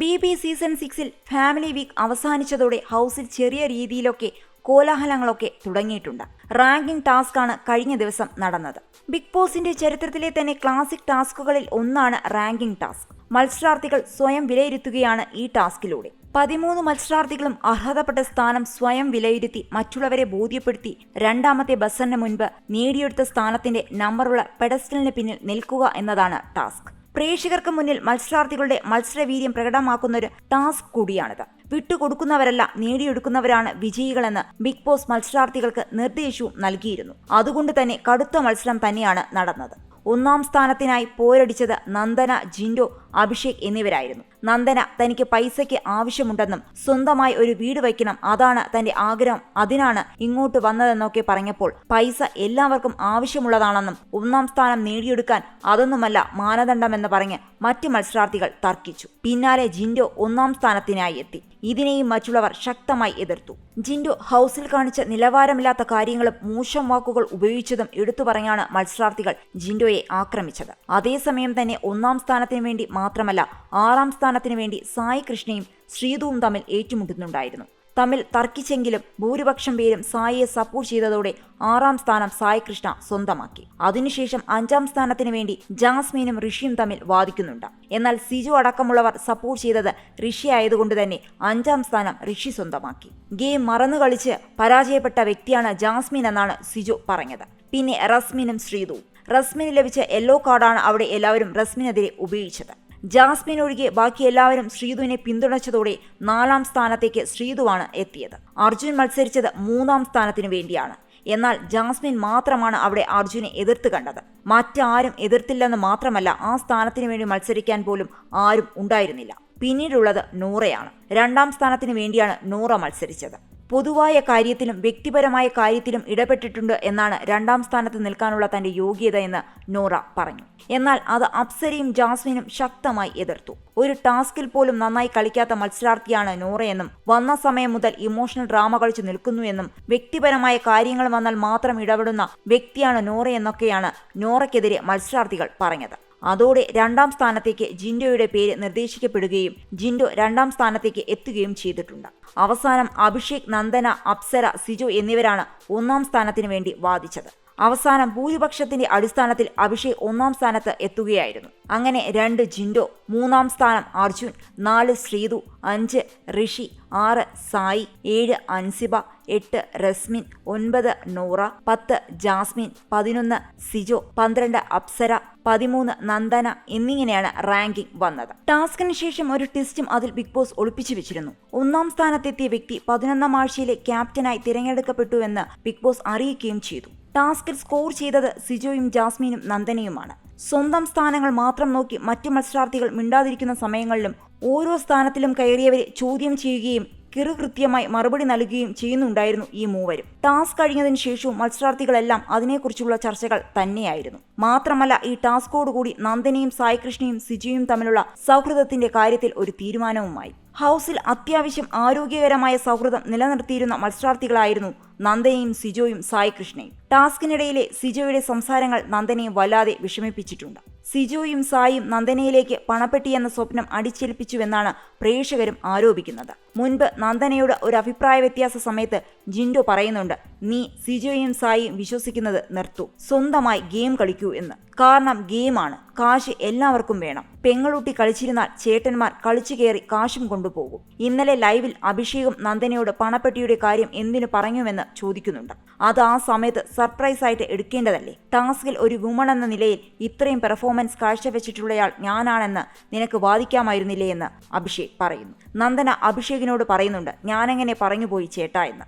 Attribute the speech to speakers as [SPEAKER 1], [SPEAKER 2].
[SPEAKER 1] B B season സിക്സിൽ family week അവസാനിച്ചതോടെ ഹൗസിൽ ചെറിയ രീതിയിലൊക്കെ കോലാഹലങ്ങളൊക്കെ തുടങ്ങിയിട്ടുണ്ട്. റാങ്കിംഗ് ടാസ്ക് ആണ് കഴിഞ്ഞ ദിവസം നടന്നത്. ബിഗ് ബോസിന്റെ ചരിത്രത്തിലെ തന്നെ ക്ലാസിക് ടാസ്കുകളിൽ ഒന്നാണ് റാങ്കിംഗ് ടാസ്ക്. മത്സരാർത്ഥികൾ സ്വയം വിലയിരുത്തുകയാണ് ഈ ടാസ്കിലൂടെ. പതിമൂന്ന് മത്സരാർത്ഥികളും അർഹതപ്പെട്ട സ്ഥാനം സ്വയം വിലയിരുത്തി മറ്റുള്ളവരെ ബോധ്യപ്പെടുത്തി രണ്ടാമത്തെ ബസറിന് മുൻപ് നേടിയെടുത്ത സ്ഥാനത്തിന്റെ നമ്പറുള്ള പെഡസ്റ്റലിന് പിന്നിൽ നിൽക്കുക എന്നതാണ് ടാസ്ക്. പ്രേക്ഷകർക്ക് മുന്നിൽ മത്സരാർത്ഥികളുടെ മത്സരവീര്യം പ്രകടമാക്കുന്ന ഒരു ടാസ്ക് കൂടിയാണിത്. വിട്ടുകൊടുക്കുന്നവരല്ല നേടിയെടുക്കുന്നവരാണ് വിജയികളെന്ന് ബിഗ് ബോസ് മത്സരാർത്ഥികൾക്ക് നിർദ്ദേശവും നൽകിയിരുന്നു. അതുകൊണ്ട് തന്നെ കടുത്ത മത്സരം തന്നെയാണ് നടന്നത്. ഒന്നാം സ്ഥാനത്തിനായി പോരടിച്ചത് നന്ദന ജിൻഡോ അഭിഷേക് എന്നിവരായിരുന്നു. നന്ദന തനിക്ക് പൈസയ്ക്ക് ആവശ്യമുണ്ടെന്നും സ്വന്തമായി ഒരു വീട് വയ്ക്കണം. അതാണ് തന്റെ ആഗ്രഹം. അതിനാണ് ഇങ്ങോട്ട് വന്നതെന്നൊക്കെ പറഞ്ഞപ്പോൾ പൈസ എല്ലാവർക്കും ആവശ്യമുള്ളതാണെന്നും ഒന്നാം സ്ഥാനം നേടിയെടുക്കാൻ അതൊന്നുമല്ല മാനദണ്ഡമെന്ന് പറഞ്ഞ് മറ്റ് മത്സരാർത്ഥികൾ തർക്കിച്ചു. പിന്നാലെ ജിൻഡോ ഒന്നാം സ്ഥാനത്തിനായി എത്തി. ഇതിനെയും മറ്റുള്ളവർ ശക്തമായി എതിർത്തു. ജിൻഡു ഹൗസിൽ കാണിച്ച നിലവാരമില്ലാത്ത കാര്യങ്ങളും മോശം വാക്കുകൾ ഉപയോഗിച്ചതും എടുത്തു പറഞ്ഞാണ് മത്സരാർത്ഥികൾ ജിൻഡോയെ ആക്രമിച്ചത്. അതേസമയം തന്നെ ഒന്നാം സ്ഥാനത്തിന് വേണ്ടി മാത്രമല്ല ആറാം സ്ഥാനത്തിന് വേണ്ടി സായി കൃഷ്ണയും ശ്രീതുവും തമ്മിൽ ഏറ്റുമുട്ടുന്നുണ്ടായിരുന്നു. തമ്മിൽ തർക്കിച്ചെങ്കിലും ഭൂരിപക്ഷം പേരും സായിയെ സപ്പോർട്ട് ചെയ്തതോടെ ആറാം സ്ഥാനം സായി കൃഷ്ണ സ്വന്തമാക്കി. അതിനുശേഷം അഞ്ചാം സ്ഥാനത്തിന് വേണ്ടി ജാസ്മീനും ഋഷിയും തമ്മിൽ വാദിക്കുന്നുണ്ട്. എന്നാൽ സിജു അടക്കമുള്ളവർ സപ്പോർട്ട് ചെയ്തത് ഋഷി ആയതുകൊണ്ട് തന്നെ അഞ്ചാം സ്ഥാനം ഋഷി സ്വന്തമാക്കി. ഗെയിം മറന്നു കളിച്ച് പരാജയപ്പെട്ട വ്യക്തിയാണ് ജാസ്മിൻ എന്നാണ് സിജു പറഞ്ഞത്. പിന്നെ റസ്മിനും ശ്രീതുവും റസ്മിന് ലഭിച്ച യെല്ലോ കാർഡാണ് അവിടെ എല്ലാവരും റസ്മിനെതിരെ ഉപയോഗിച്ചത്. ജാസ്മിൻ ഒഴികെ ബാക്കി എല്ലാവരും ശ്രീതുവിനെ പിന്തുണച്ചതോടെ നാലാം സ്ഥാനത്തേക്ക് ശ്രീതുവാണ് എത്തിയത്. അർജുൻ മത്സരിച്ചത് മൂന്നാം സ്ഥാനത്തിനു വേണ്ടിയാണ്. എന്നാൽ ജാസ്മിൻ മാത്രമാണ് അവിടെ അർജുനെ എതിർത്ത് കണ്ടത്. മറ്റാരും എതിർത്തില്ലെന്ന് മാത്രമല്ല ആ സ്ഥാനത്തിനു വേണ്ടി മത്സരിക്കാൻ പോലും ആരും ഉണ്ടായിരുന്നില്ല. പിന്നീടുള്ളത് നൂറയാണ്. രണ്ടാം സ്ഥാനത്തിന് വേണ്ടിയാണ് നൂറ മത്സരിച്ചത്. പൊതുവായ കാര്യത്തിലും വ്യക്തിപരമായ കാര്യത്തിലും ഇടപെട്ടിട്ടുണ്ട് എന്നാണ് രണ്ടാം സ്ഥാനത്ത് നിൽക്കാനുള്ള തന്റെ യോഗ്യത എന്ന് നോറ പറഞ്ഞു. എന്നാൽ അത് അപ്സരയും ജാസ്മിനും ശക്തമായി എതിർത്തു. ഒരു ടാസ്കിൽ പോലും നന്നായി കളിക്കാത്ത മത്സരാർത്ഥിയാണ് നോറയെന്നും വന്ന സമയം മുതൽ ഇമോഷണൽ ഡ്രാമ കളിച്ചു നിൽക്കുന്നുവെന്നും വ്യക്തിപരമായ കാര്യങ്ങൾ വന്നാൽ മാത്രം ഇടപെടുന്ന വ്യക്തിയാണ് നോറയെന്നൊക്കെയാണ് നോറയ്ക്കെതിരെ മത്സരാർത്ഥികൾ പറഞ്ഞത്. അതോടെ രണ്ടാം സ്ഥാനത്തേക്ക് ജിൻഡോയുടെ പേര് നിർദ്ദേശിക്കപ്പെടുകയും ജിൻഡോ രണ്ടാം സ്ഥാനത്തേക്ക് എത്തുകയും ചെയ്തിട്ടുണ്ട്. അവസാനം അഭിഷേക് നന്ദന അപ്സര സിജു എന്നിവരാണ് ഒന്നാം സ്ഥാനത്തിന് വേണ്ടി വാദിച്ചത്. അവസാനം ഭൂരിപക്ഷത്തിന്റെ അടിസ്ഥാനത്തിൽ അഭിഷേക് ഒന്നാം സ്ഥാനത്ത് എത്തുകയായിരുന്നു. അങ്ങനെ രണ്ട് ജിൻഡോ മൂന്നാം സ്ഥാനം അർജുൻ നാല് ശ്രീതു അഞ്ച് ഋഷി ആറ് സായി ഏഴ് അൻസിബ എട്ട് റസ്മിൻ ഒൻപത് നൂറ പത്ത് ജാസ്മിൻ പതിനൊന്ന് സിജോ പന്ത്രണ്ട് അപ്സര പതിമൂന്ന് നന്ദന എന്നിങ്ങനെയാണ് റാങ്കിംഗ് വന്നത്. ടാസ്കിന് ശേഷം ഒരു ടെസ്റ്റും അതിൽ ബിഗ് ബോസ് ഒളിപ്പിച്ചു വെച്ചിരുന്നു. ഒന്നാം സ്ഥാനത്തെത്തിയ വ്യക്തി പതിനൊന്നാം ആഴ്ചയിലെ ക്യാപ്റ്റനായി തിരഞ്ഞെടുക്കപ്പെട്ടുവെന്ന് ബിഗ് ബോസ് അറിയിക്കുകയും ചെയ്തു. ടാസ്കിൽ സ്കോർ ചെയ്തത് സിജോയും ജാസ്മീനും നന്ദനയുമാണ്. സ്വന്തം സ്ഥാനങ്ങൾ മാത്രം നോക്കി മറ്റു മത്സരാർത്ഥികൾ മിണ്ടാതിരിക്കുന്ന സമയങ്ങളിലും ഓരോ സ്ഥാനത്തിലും കയറിയവരെ ചോദ്യം ചെയ്യുകയും കിറുകൃത്യമായി മറുപടി നൽകുകയും ചെയ്യുന്നുണ്ടായിരുന്നു ഈ മൂവരും. ടാസ്ക് കഴിഞ്ഞതിന് ശേഷവും മത്സരാർത്ഥികളെല്ലാം അതിനെക്കുറിച്ചുള്ള ചർച്ചകൾ തന്നെയായിരുന്നു. മാത്രമല്ല ഈ ടാസ്കോടുകൂടി നന്ദനയും സായികൃഷ്ണയും സിജിയും തമ്മിലുള്ള സൗഹൃദത്തിന്റെ കാര്യത്തിൽ ഒരു തീരുമാനവുമായി. ഹൗസിൽ അത്യാവശ്യം ആരോഗ്യകരമായ സൗഹൃദം നിലനിർത്തിയിരുന്ന മത്സരാർത്ഥികളായിരുന്നു നന്ദനയും സിജോയും സായികൃഷ്ണയും. ടാസ്കിനിടയിലെ സിജോയുടെ സംസാരങ്ങൾ നന്ദനയെ വല്ലാതെ വിഷമിപ്പിച്ചിട്ടുണ്ട്. സിജോയും സായും നന്ദനയിലേക്ക് പണപ്പെട്ടിയെന്ന സ്വപ്നം അടിച്ചേൽപ്പിച്ചുവെന്നാണ് പ്രേക്ഷകരും ആരോപിക്കുന്നത്. മുൻപ് നന്ദനയുടെ ഒരു അഭിപ്രായ വ്യത്യാസ സമയത്ത് ജിൻഡോ പറയുന്നുണ്ട് നീ സിജോയും സായിയും വിശ്വസിക്കുന്നത് നിർത്തു. സ്വന്തമായി ഗെയിം കളിക്കൂ എന്ന്. കാരണം ഗെയിമാണ്. കാശ് എല്ലാവർക്കും വേണം. പെങ്ങളൂട്ടി കളിച്ചിരുന്നാൽ ചേട്ടന്മാർ കളിച്ചു കയറി കാശും കൊണ്ടുപോകും. ഇന്നലെ ലൈവിൽ അഭിഷേകും നന്ദനയോട് പണപ്പെട്ടിയുടെ കാര്യം എന്തിനു പറഞ്ഞുവെന്ന് ചോദിക്കുന്നുണ്ട്. അത് ആ സമയത്ത് സർപ്രൈസ് ആയിട്ട് എടുക്കേണ്ടതല്ലേ? ടാസ്കിൽ ഒരു വുമൺ എന്ന നിലയിൽ ഇത്രയും പെർഫോമൻസ് കാഴ്ചവെച്ചിട്ടുള്ളയാൾ ഞാനാണെന്ന് നിനക്ക് വാദിക്കാമായിരുന്നില്ലേ എന്ന് അഭിഷേക് പറയുന്നു. നന്ദന അഭിഷേകിനോട് പറയുന്നുണ്ട് ഞാനെങ്ങനെ പറഞ്ഞുപോയി ചേട്ടാ എന്ന്.